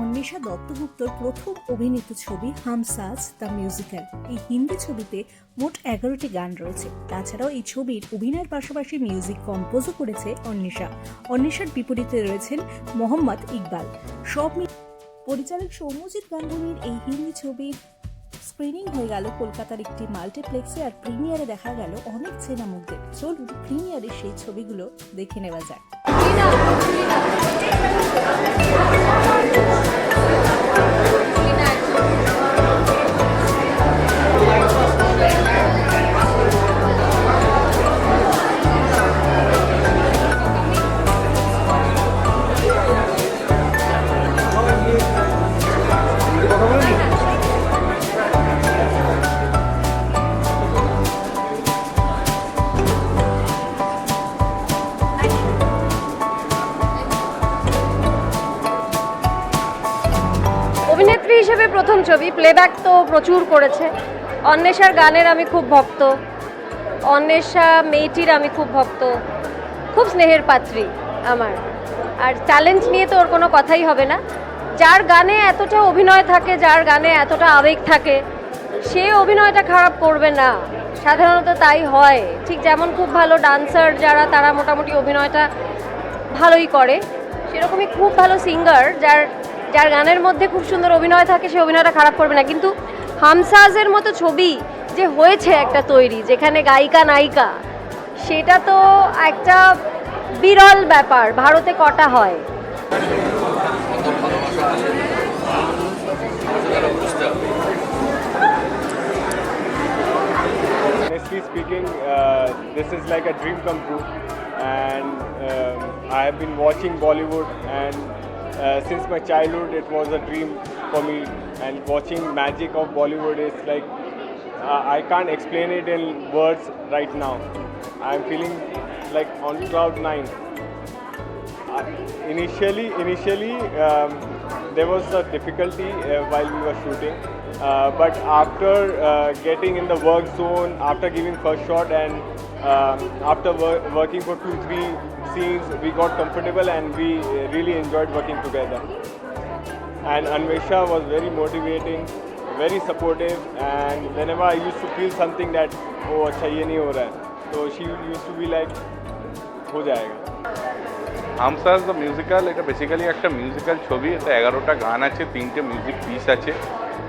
অন্বেষা দত্তগুপ্তর প্রথম অভিনীত ছবি হামসাজ দ্য মিউজিক্যাল। এই হিন্দি ছবিতে মোট এগারোটি গান রয়েছে। তাছাড়াও এই ছবির অভিনয়ের পাশাপাশি মিউজিক কম্পোজও করেছে অন্বেষা। অন্বেষার বিপরীতে রয়েছেন মোহাম্মদ ইকবাল। সব পরিচালক সৌম্যজিৎ গাঙ্গুলির এই হিন্দি ছবির স্ক্রিনিং হয়ে গেল কলকাতার একটি মাল্টিপ্লেক্সে আর প্রিমিয়ারে দেখা গেল অনেক চেনা চলুন প্রিমিয়ারে সেই ছবিগুলো দেখে নেওয়া যাক। Thank you. ছবি প্লেব্যাক তো প্রচুর করেছে। অন্বেষার গানের আমি খুব ভক্ত। অন্বেষা মেয়েটির আমি খুব ভক্ত। খুব স্নেহের পাত্রী আমার। আর ট্যালেন্ট নিয়ে তো ওর কোনো কথাই হবে না। যার গানে এতটা অভিনয় থাকে, যার গানে এতটা আবেগ থাকে, সে অভিনয়টা খারাপ করবে না। সাধারণত তাই হয়। ঠিক যেমন খুব ভালো ডান্সার যারা, তারা মোটামুটি অভিনয়টা ভালোই করে। সেরকমই খুব ভালো সিঙ্গার যার যার গানের মধ্যে খুব সুন্দর অভিনয় থাকে সে অভিনয়টা খারাপ করবে না। কিন্তু হামসাজের মতো ছবি যে হয়েছে একটা তৈরি যেখানে গায়িকা নায়িকা সেটা তো একটা বিরল ব্যাপার ভারতে কটা হয়? Speaking, uh, this is like a dream come true, and um, I have been watching Bollywood, and uh, since my childhood, it was a dream for me. And watching magic of Bollywood is like uh, I can't explain it in words right now. I'm feeling like on cloud nine. Uh, initially, initially um, there was a difficulty uh, while we were shooting, uh, but after uh, getting in the work zone, after giving first shot, and um, after wor- working for two, three scenes, we got comfortable and we uh, really enjoyed working together. And Anvesha was very motivating, very supportive, and whenever I used to feel something that oh अच्छा ये नहीं हो रहा है, so she used to be like हो जाएगा. হামসাস the musical এটা basically একটা মিউজিক্যাল ছবি এতে এগারোটা গান আছে তিনটে মিউজিক পিস আছে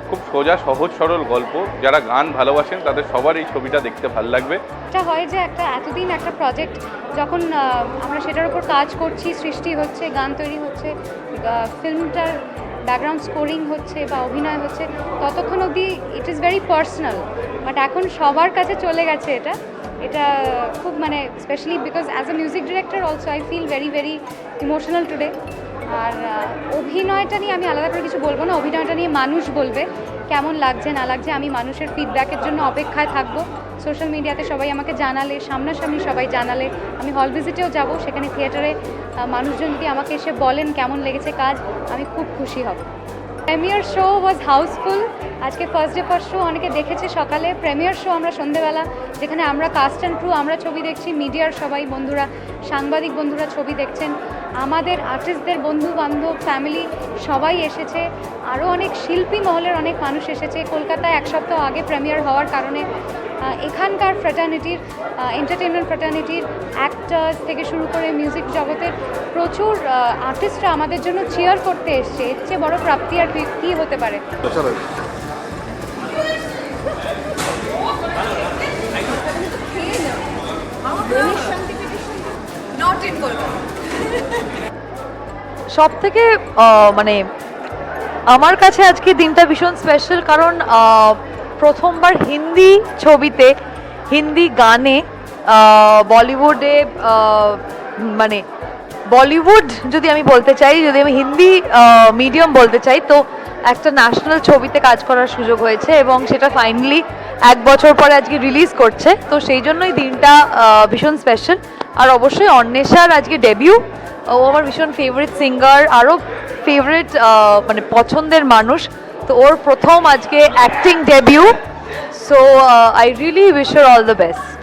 খুব সোজা, সহজ, সরল গল্প। যারা গান ভালোবাসেন, তাদের সবার এই ছবিটা দেখতে ভালো লাগবে। এটা হয় যে একটা, এতদিন একটা প্রজেক্ট যখন আমরা সেটার উপর কাজ করছি, সৃষ্টি হচ্ছে, গান তৈরি হচ্ছে ফিল্মটার ব্যাকগ্রাউন্ড স্কোরিং হচ্ছে, বা অভিনয় হচ্ছে, ততক্ষণ অবধি it is very personal but এখন সবার কাছে চলে গেছে এটা। এটা খুব মানে specially because as a music director also I feel very very emotional today আর অভিনয়টা নিয়ে আমি আলাদা করে কিছু বলব না। অভিনয়টা নিয়ে মানুষ বলবে কেমন লাগছে, না লাগছে। আমি মানুষের ফিডব্যাকের জন্য অপেক্ষায় থাকব। সোশ্যাল মিডিয়াতে সবাই আমাকে জানালে, সামনাসামনি সবাই জানালে। আমি হল ভিজিটেও যাব। সেখানে থিয়েটারে মানুষজন যদি আমাকে এসে বলেন কেমন লেগেছে কাজ। আমি খুব খুশি হব। প্রেমিয়ার শো ওয়াজ হাউসফুল আজকে ফার্স্ট ডে ফার্স্ট শো অনেকে দেখেছে সকালে। প্রেমিয়ার শো আমরা সন্ধেবেলা, যেখানে আমরা কাস্ট অ্যান্ড ক্রু আমরা ছবি দেখছি, মিডিয়ার সবাই, বন্ধুরা, সাংবাদিক বন্ধুরা ছবি দেখছেন। আমাদের আর্টিস্টদের বন্ধু বান্ধব ফ্যামিলি সবাই এসেছে। আরও অনেক শিল্পী মহলের অনেক মানুষ এসেছে। কলকাতায় এক সপ্তাহ আগে প্রেমিয়ার হওয়ার কারণে এখানকার ফ্র্যাটার্নিটির এন্টারটেনমেন্ট ফ্র্যাটার্নিটির অ্যাক্টার্স থেকে শুরু করে মিউজিক জগতের প্রচুর আর্টিস্টরা আমাদের জন্য চেয়ার করতে এসছে। এর চেয়ে বড় প্রাপ্তি আর কি- হতে পারে? সব থেকে মানে আমার কাছে আজকে দিনটা ভীষণ স্পেশাল কারণ প্রথমবার হিন্দি ছবিতে, হিন্দি গানে বলিউডে মানে বলিউড যদি আমি বলতে চাই, যদি আমি হিন্দি মিডিয়াম বলতে চাই, তো একটা ন্যাশনাল ছবিতে কাজ করার সুযোগ হয়েছে এবং সেটা ফাইনালি এক বছর পরে আজকে রিলিজ করছে। তো সেই জন্যই দিনটা ভীষণ স্পেশাল আর অবশ্যই অন্বেষার আজকে ডেবিউ ও আমার ভীষণ ফেভারিট সিঙ্গার আরও ফেভারিট মানে পছন্দের মানুষ। তো ওর প্রথম আজকে acting debut so I really wish all the best